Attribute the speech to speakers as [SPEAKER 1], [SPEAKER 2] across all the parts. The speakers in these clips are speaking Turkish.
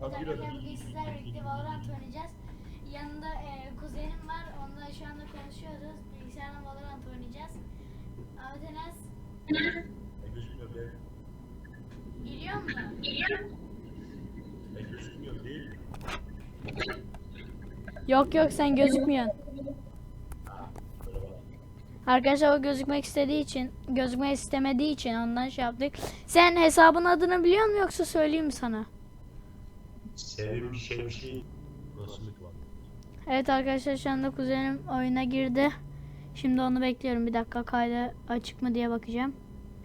[SPEAKER 1] Hadi.
[SPEAKER 2] bugün sizlerle birlikte Valorant oynayacağız. Yanında e, kuzenim var. Onunla şu anda konuşuyoruz. Bilgisayardan Valorant oynayacağız. Ahmet Enes
[SPEAKER 1] E
[SPEAKER 2] giriyor mu?
[SPEAKER 1] E gözükmüyor değil mi?
[SPEAKER 3] Yok yok sen gözükmüyorsun. Arkadaşlar o gözükmek istediği için, gözükmek istemediği için ondan şey yaptık. Sen hesabın adını biliyor musun yoksa söyleyeyim mi sana?
[SPEAKER 1] Sevim bir şey. Nasıl var?
[SPEAKER 3] Evet arkadaşlar şu anda kuzenim oyuna girdi. Şimdi onu bekliyorum. Bir dakika kaydı açık mı diye bakacağım.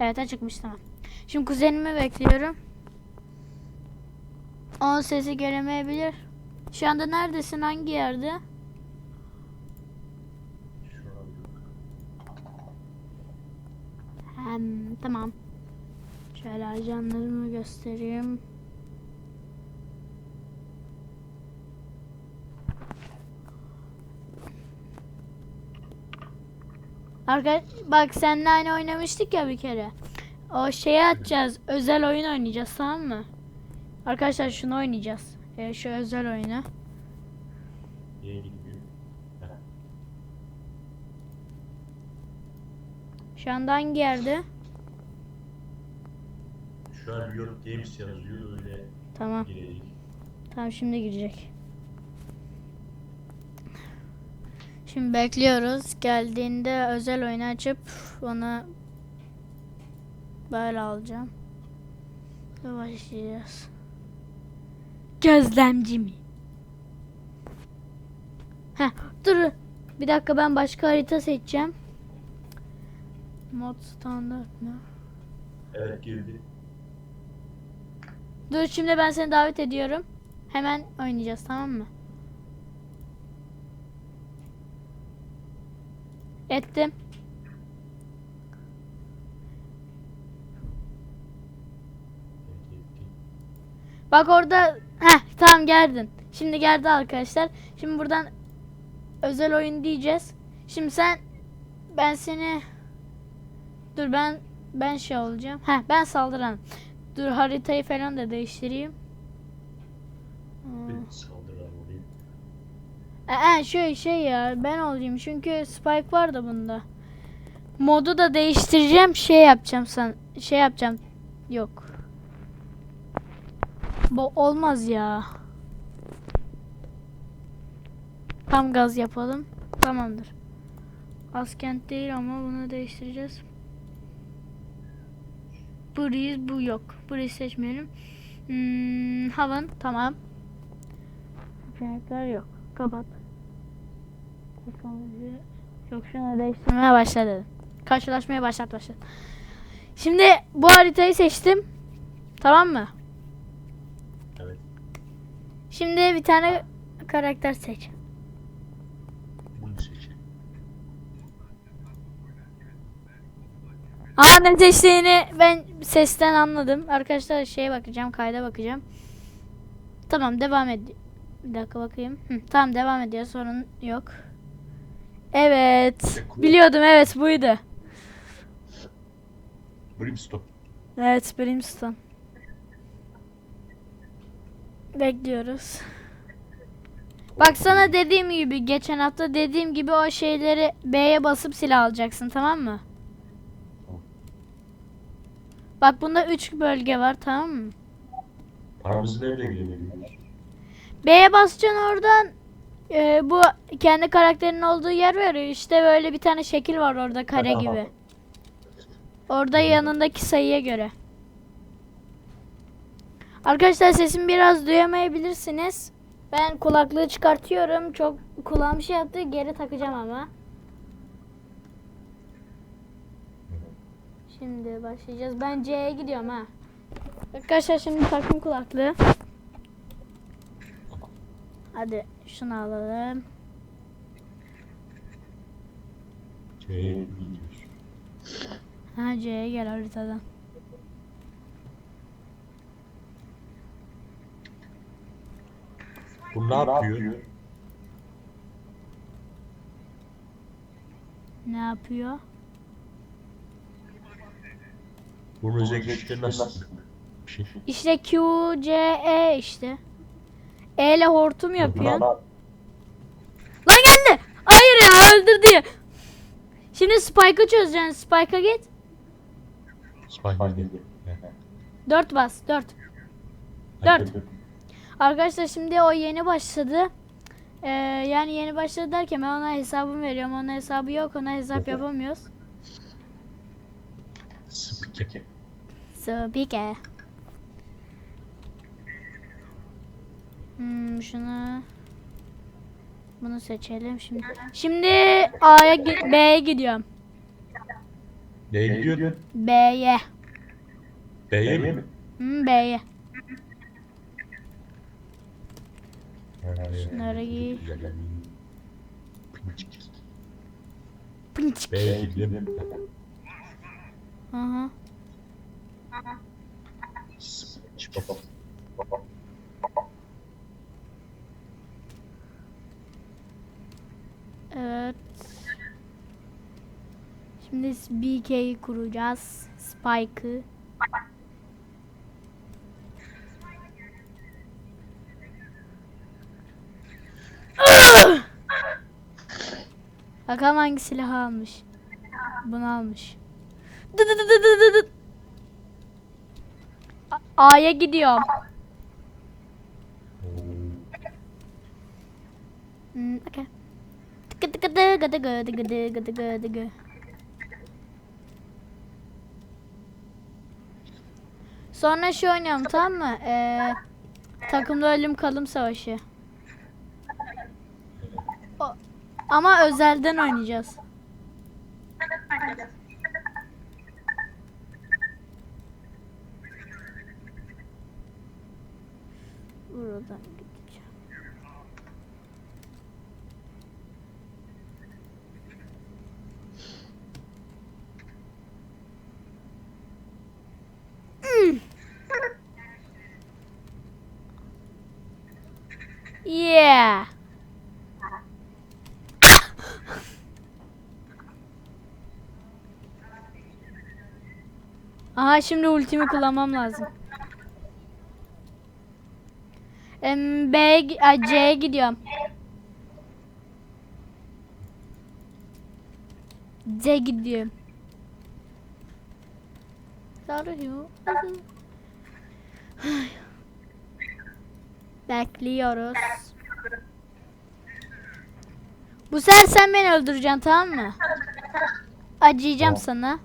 [SPEAKER 3] Evet açıkmış tamam. Şimdi kuzenimi bekliyorum. Onun sesi gelemeyebilir. Şu anda neredesin? Hangi yerde? Hem tamam. Şöyle ajanlarımı göstereyim. Arka bak seninle aynı oynamıştık ya bir kere. O şeyi atacağız. Özel oyun oynayacağız tamam mı? Arkadaşlar şunu oynayacağız. Ee, şu özel oyunu. Şu anda hangi yerde?
[SPEAKER 1] Şu an Riot Games yazıyor öyle
[SPEAKER 3] Tamam.
[SPEAKER 1] girecek.
[SPEAKER 3] Tamam şimdi girecek. Şimdi bekliyoruz. Geldiğinde özel oyunu açıp onu böyle alacağım. Ve başlayacağız. Gözlemci mi? Heh, dur. Bir dakika ben başka harita seçeceğim. Mod standart mı?
[SPEAKER 1] Evet girdi.
[SPEAKER 3] Dur şimdi ben seni davet ediyorum. Hemen oynayacağız tamam mı? Ettim. Bak orada heh tamam geldin. Şimdi geldi arkadaşlar. Şimdi buradan özel oyun diyeceğiz. Şimdi sen ben seni dur ben ben şey olacağım. Heh ben saldıran. Dur haritayı falan da değiştireyim.
[SPEAKER 1] Bir saldıran.
[SPEAKER 3] Ee, şey şey ya ben olayım çünkü Spike var da bunda. Modu da değiştireceğim şey yapacağım san şey yapacağım. Yok. Bu olmaz ya. Tam gaz yapalım. Tamamdır. Askent değil ama bunu değiştireceğiz. Breeze bu yok. Breeze seçmeyelim. Hmm, havan tamam. Seçenekler yok. Kapat. Teknoloji yok şunu değiştirmeye başla dedim. Karşılaşmaya başlat başlat. Şimdi bu haritayı seçtim. Tamam mı?
[SPEAKER 1] Evet.
[SPEAKER 3] Şimdi bir tane karakter seç.
[SPEAKER 1] Bunu seçin.
[SPEAKER 3] Aa ne seçtiğini ben sesten anladım. Arkadaşlar şeye bakacağım, kayda bakacağım. Tamam devam ed. Bir dakika bakayım. Hı, tamam devam ediyor sorun yok. Evet. Biliyordum evet buydu.
[SPEAKER 1] Brimstone.
[SPEAKER 3] Evet Brimstone. Bekliyoruz. Bak sana dediğim gibi geçen hafta dediğim gibi o şeyleri B'ye basıp silah alacaksın tamam mı?
[SPEAKER 1] Tamam.
[SPEAKER 3] Bak bunda 3 bölge var tamam mı?
[SPEAKER 1] Paramızı nerede girebiliyoruz?
[SPEAKER 3] B'ye basacaksın oradan e, bu kendi karakterinin olduğu yer var ya işte böyle bir tane şekil var orada kare
[SPEAKER 1] Aha.
[SPEAKER 3] gibi. Orada yanındaki sayıya göre. Arkadaşlar sesimi biraz duyamayabilirsiniz. Ben kulaklığı çıkartıyorum. Çok kulağım şey yaptı. Geri takacağım ama. Şimdi başlayacağız. Ben C'ye gidiyorum ha. Arkadaşlar şimdi takım kulaklığı. Hadi şunu alalım.
[SPEAKER 1] C'ye.
[SPEAKER 3] Ha C'ye gel haritadan.
[SPEAKER 1] Bu ne yapıyor?
[SPEAKER 3] Ne yapıyor?
[SPEAKER 1] Bunun özellikleri nasıl? Şey.
[SPEAKER 3] İşte Q, C, E işte. E ile hortum yapıyorsun.
[SPEAKER 4] Lan,
[SPEAKER 3] geldi. Hayır ya öldürdü. Şimdi Spike'ı çözeceksin. Spike'a git.
[SPEAKER 4] Spike dedi.
[SPEAKER 3] 4 bas. 4. Dört. Arkadaşlar şimdi o yeni başladı. Ee, yani yeni başladı derken ben ona hesabımı veriyorum. Ona hesabı yok. Ona hesap yapamıyoruz.
[SPEAKER 4] Spike.
[SPEAKER 3] Spike. Hmm, şunu bunu seçelim şimdi. Şimdi A'ya B'ye gidiyorum.
[SPEAKER 4] Neye gidiyorsun?
[SPEAKER 3] B'ye.
[SPEAKER 4] B'ye mi?
[SPEAKER 3] Hmm, B'ye. Şunları giy. Pınçık.
[SPEAKER 4] B'ye gidelim.
[SPEAKER 3] Hı hı. Evet. BK'yi kuracağız. Spike'ı. Bakalım hangi silahı almış. Bunu almış. Dı dı dı dı dı dı A'ya gidiyorum. Hmm, okay. Tıkı tıkı tıkı tıkı tıkı tıkı tıkı tıkı. Sonra şu oynayalım tamam mı? Ee, takımda ölüm kalım savaşı. O- ama özelden oynayacağız. Buradan gideceğim. Hmm. Yeah. Aha şimdi ultimi kullanmam lazım. Ay, C'ye gidiyorum. C gidiyorum. Sarıyor. Bekliyoruz. Bu sefer sen beni öldüreceksin tamam mı? Acıyacağım
[SPEAKER 4] Tamam.
[SPEAKER 3] sana.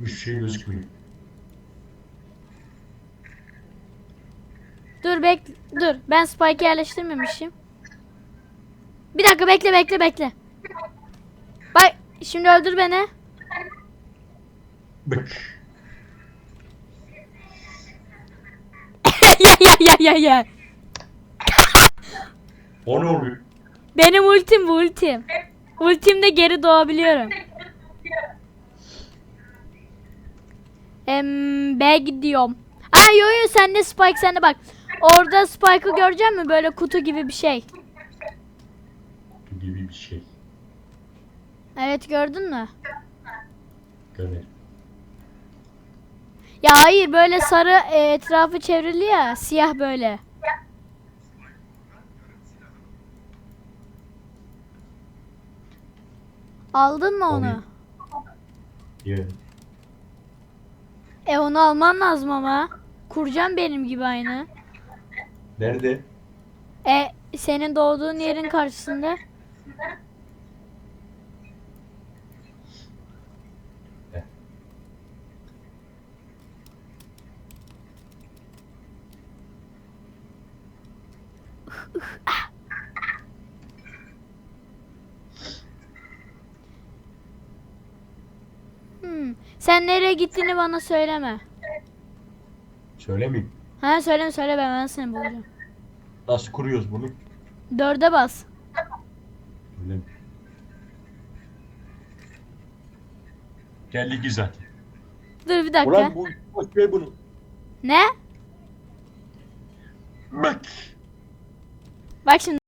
[SPEAKER 4] Hiçbir şey gözükmüyor.
[SPEAKER 3] Dur bek dur. Ben spike yerleştirmemişim. Bir dakika bekle bekle bekle. Bak şimdi öldür beni.
[SPEAKER 4] Bak.
[SPEAKER 3] ya ya ya ya ya.
[SPEAKER 4] O ne oluyor?
[SPEAKER 3] Benim ultim bu ultim. Ultimde geri doğabiliyorum. Em, B gidiyorum. Ha yo yo sende Spike sende bak. Orada Spike'ı görecek mi? Böyle kutu gibi bir şey.
[SPEAKER 4] Gibi bir şey.
[SPEAKER 3] Evet gördün mü?
[SPEAKER 4] Görelim.
[SPEAKER 3] Ya hayır böyle sarı e, etrafı çevrili ya. Siyah böyle. Aldın mı onu?
[SPEAKER 4] Yeah.
[SPEAKER 3] E onu alman lazım ama. Kuracağım benim gibi aynı.
[SPEAKER 4] Nerede?
[SPEAKER 3] E senin doğduğun yerin karşısında. Hmm. Sen nereye gittiğini bana söyleme.
[SPEAKER 4] Söylemeyeyim.
[SPEAKER 3] Ha söyleme söyle ben, ben seni bulacağım.
[SPEAKER 4] Nasıl kuruyoruz bunu?
[SPEAKER 3] Dörde bas.
[SPEAKER 4] Öyle mi? Geldi zaten.
[SPEAKER 3] Dur bir dakika.
[SPEAKER 4] Ulan bu boş ver bunu.
[SPEAKER 3] Ne?
[SPEAKER 4] Bak.
[SPEAKER 3] Bak şimdi.